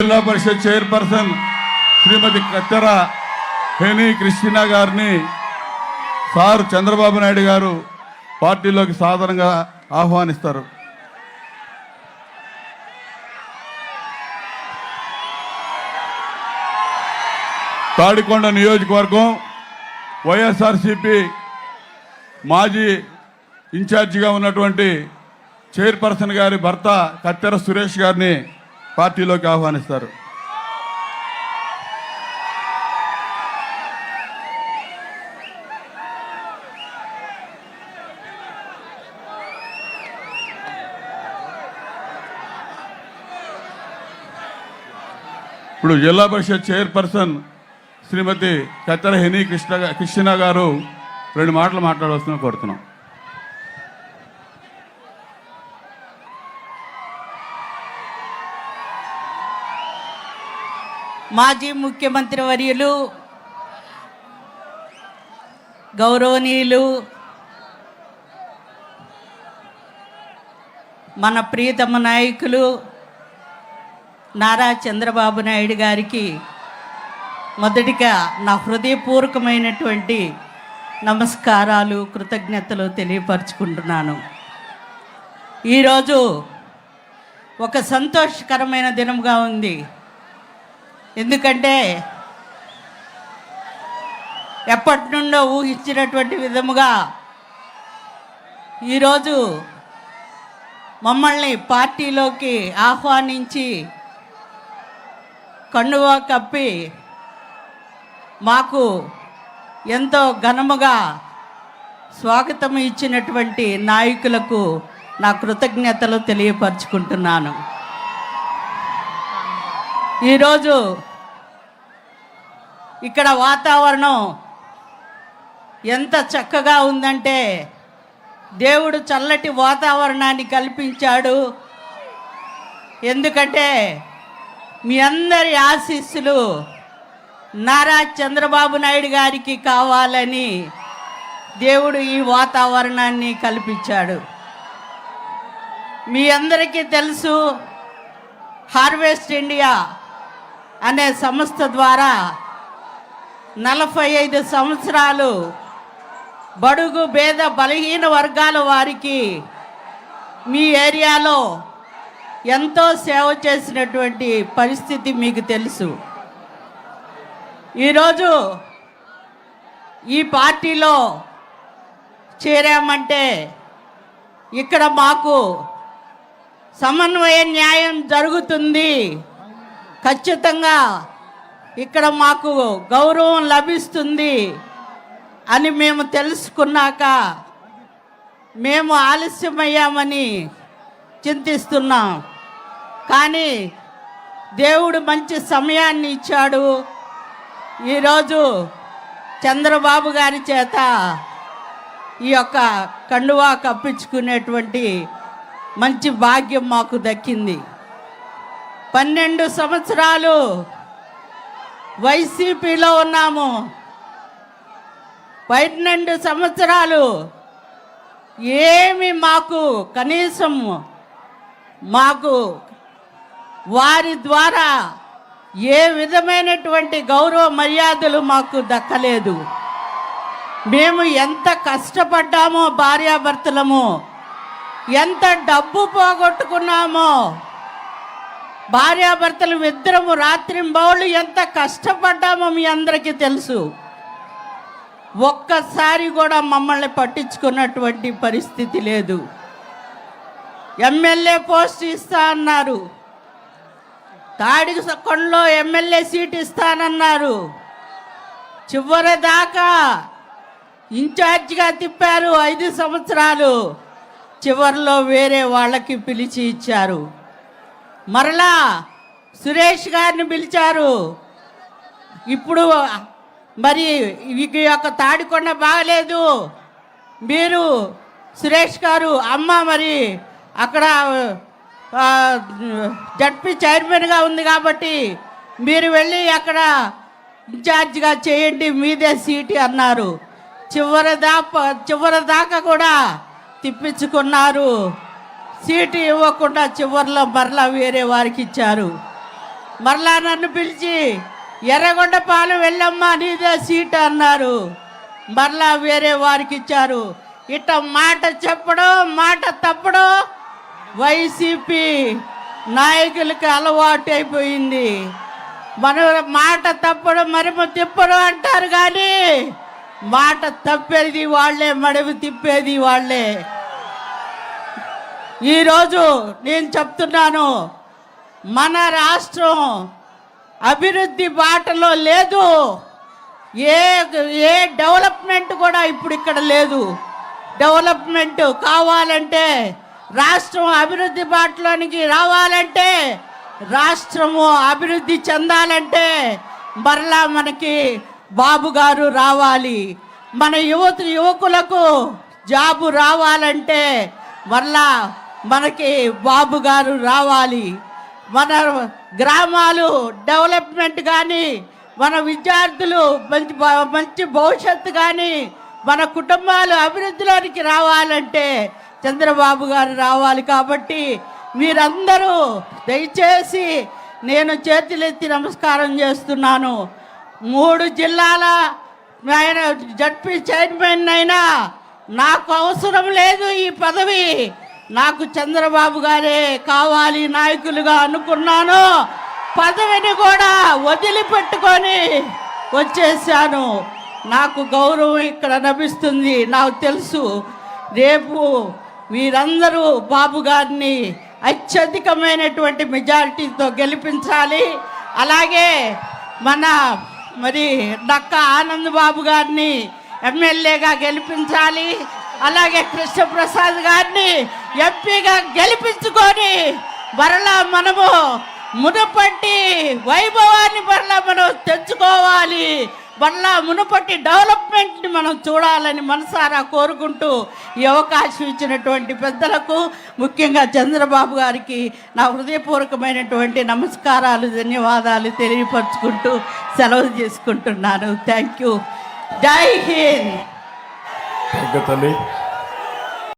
జిల్లా పరిషత్ chairperson Shrimati Kattera Heni Christina గారిని sir Chandrababu Naidu గారు పార్టీలోకి సాధారణంగా ఆహ్వానిస్తారు. తాడికొండ నియోజకవర్గం వైఎస్ఆర్సిపి మాజీ ఇన్ఛార్జిగా ఉన్నటువంటి చైర్పర్సన్ గారి భర్త కత్తెర సురేష్ గారిని పార్టీలోకి ఆహ్వానిస్తారు. ఇప్పుడు జిల్లా పరిషత్ చైర్పర్సన్ శ్రీమతి కత్తెర హెని కృష్ణ కృష్ణ గారు రెండు మాటలు మాట్లాడవలసిన కోరుతున్నాం. మాజీ ముఖ్యమంత్రి వర్యులు గౌరవనీయులు మన ప్రియతమ నాయకులు నారా చంద్రబాబు నాయుడు గారికి మొదటిగా నా హృదయపూర్వకమైనటువంటి నమస్కారాలు కృతజ్ఞతలు తెలియపరచుకుంటున్నాను. ఈరోజు ఒక సంతోషకరమైన దినంగా ఉంది. ఎందుకంటే ఎప్పటి నుండో ఊహించినటువంటి విధముగా ఈరోజు మమ్మల్ని పార్టీలోకి ఆహ్వానించి కండువా కప్పి మాకు ఎంతో ఘనముగా స్వాగతం ఇచ్చినటువంటి నాయకులకు నా కృతజ్ఞతలు తెలియపరచుకుంటున్నాను. ఈరోజు ఇక్కడ వాతావరణం ఎంత చక్కగా ఉందంటే దేవుడు చల్లటి వాతావరణాన్ని కల్పించాడు. ఎందుకంటే మీ అందరి ఆశీస్సులు నారా చంద్రబాబు నాయుడు గారికి కావాలని దేవుడు ఈ వాతావరణాన్ని కల్పించాడు. మీ అందరికీ తెలుసు హార్వెస్ట్ ఇండియా అనే సంస్థ ద్వారా నలభై ఐదు సంవత్సరాలు బడుగు భేద బలహీన వర్గాల వారికి మీ ఏరియాలో ఎంతో సేవ చేసినటువంటి పరిస్థితి మీకు తెలుసు. ఈరోజు ఈ పార్టీలో చేరామంటే ఇక్కడ మాకు సమన్వయ న్యాయం జరుగుతుంది. ఖచ్చితంగా ఇక్కడ మాకు గౌరవం లభిస్తుంది అని మేము తెలుసుకున్నాక మేము ఆలస్యమయ్యామని చింతిస్తున్నాం. కానీ దేవుడు మంచి సమయాన్ని ఇచ్చాడు. ఈరోజు చంద్రబాబు గారి చేత ఈ యొక్క కండువా కప్పించుకునేటువంటి మంచి భాగ్యం మాకు దక్కింది. పన్నెండు సంవత్సరాలు వైసీపీలో ఉన్నాము. పన్నెండు సంవత్సరాలు ఏమి మాకు కనీసం మాకు వారి ద్వారా ఏ విధమైనటువంటి గౌరవ మర్యాదలు మాకు దక్కలేదు. మేము ఎంత కష్టపడ్డామో భార్యాభర్తలము ఎంత డబ్బు పోగొట్టుకున్నామో భార్యాభర్తలు ఇద్దరము రాత్రింబౌళ్ళు ఎంత కష్టపడ్డామో మీ అందరికీ తెలుసు. ఒక్కసారి కూడా మమ్మల్ని పట్టించుకున్నటువంటి పరిస్థితి లేదు. ఎమ్మెల్యే పోస్ట్ ఇస్తా అన్నారు. తాడి కొండలో ఎమ్మెల్యే సీట్ ఇస్తానన్నారు. చివరి దాకా ఇన్ఛార్జిగా తిప్పారు ఐదు సంవత్సరాలు. చివరిలో వేరే వాళ్ళకి పిలిచి ఇచ్చారు. మరలా సురేష్ గారిని పిలిచారు. ఇప్పుడు మరి ఈ యొక్క తాడికొండ బాగలేదు. మీరు సురేష్ గారు అమ్మ మరి అక్కడ జడ్పీ చైర్మన్గా ఉంది కాబట్టి మీరు వెళ్ళి అక్కడ ఇన్ఛార్జ్గా చేయండి మీదే సీటు అన్నారు. చివరి దాకా చివరి దాకా కూడా తిప్పించుకున్నారు. సీటు ఇవ్వకుండా చివరిలో మరలా వేరే వారికి ఇచ్చారు. మరలా నన్ను పిలిచి ఎర్రగొండపాలెం వెళ్ళమ్మా నీదే సీట్ అన్నారు. మరలా వేరే వారికి ఇచ్చారు. ఇట్ట మాట చెప్పడం మాట తప్పడం వైసీపీ నాయకులకి అలవాటు అయిపోయింది. మన మాట తప్పడం మరిమ తిప్పడం అంటారు కానీ మాట తప్పేది వాళ్ళే మడవి తిప్పేది వాళ్ళే. ఈరోజు నేను చెప్తున్నాను మన రాష్ట్రం అభివృద్ధి బాటలో లేదు ఏ ఏ డెవలప్మెంట్ కూడా ఇప్పుడు ఇక్కడ లేదు. డెవలప్మెంట్ కావాలంటే రాష్ట్రం అభివృద్ధి బాటలోనికి రావాలంటే రాష్ట్రము అభివృద్ధి చెందాలంటే మరలా మనకి బాబు గారు రావాలి. మన యువత యువకులకు జాబు రావాలంటే మరలా మనకి బాబు గారు రావాలి. మన గ్రామాలు డెవలప్మెంట్ కానీ మన విద్యార్థులు మంచి మంచి భవిష్యత్తు కానీ మన కుటుంబాలు అభివృద్ధిలోనికి రావాలంటే చంద్రబాబు గారు రావాలి కాబట్టి మీరందరూ దయచేసి నేను చేతులెత్తి నమస్కారం చేస్తున్నాను. మూడు జిల్లాల ఆయన జడ్పీ చైర్మన్ అయినా నాకు అవసరం లేదు ఈ పదవి. నాకు చంద్రబాబు గారే కావాలి నాయకులుగా అనుకున్నాను. పదవిని కూడా వదిలిపెట్టుకొని వచ్చేసాను నాకు గౌరవం ఇక్కడ లభిస్తుంది. నాకు తెలుసు. రేపు మీరందరూ బాబు గారిని అత్యధికమైనటువంటి మెజారిటీతో గెలిపించాలి. అలాగే మన మరి డక్క ఆనంద్ బాబు గారిని ఎమ్మెల్యేగా గెలిపించాలి. అలాగే కృష్ణప్రసాద్ గారిని ఎంపీగా గెలిపించుకొని మరలా మనము మునుపటి వైభవాన్ని మరలా మనం తెచ్చుకోవాలి. మరలా మునుపటి డెవలప్మెంట్ని మనం చూడాలని మనసారా కోరుకుంటూ ఈ అవకాశం ఇచ్చినటువంటి పెద్దలకు ముఖ్యంగా చంద్రబాబు గారికి నా హృదయపూర్వకమైనటువంటి నమస్కారాలు ధన్యవాదాలు తెలియపరుచుకుంటూ సెలవు చేసుకుంటున్నాను. థ్యాంక్ యూ జై హింద్ థ్యాంక్ యూ తల్లి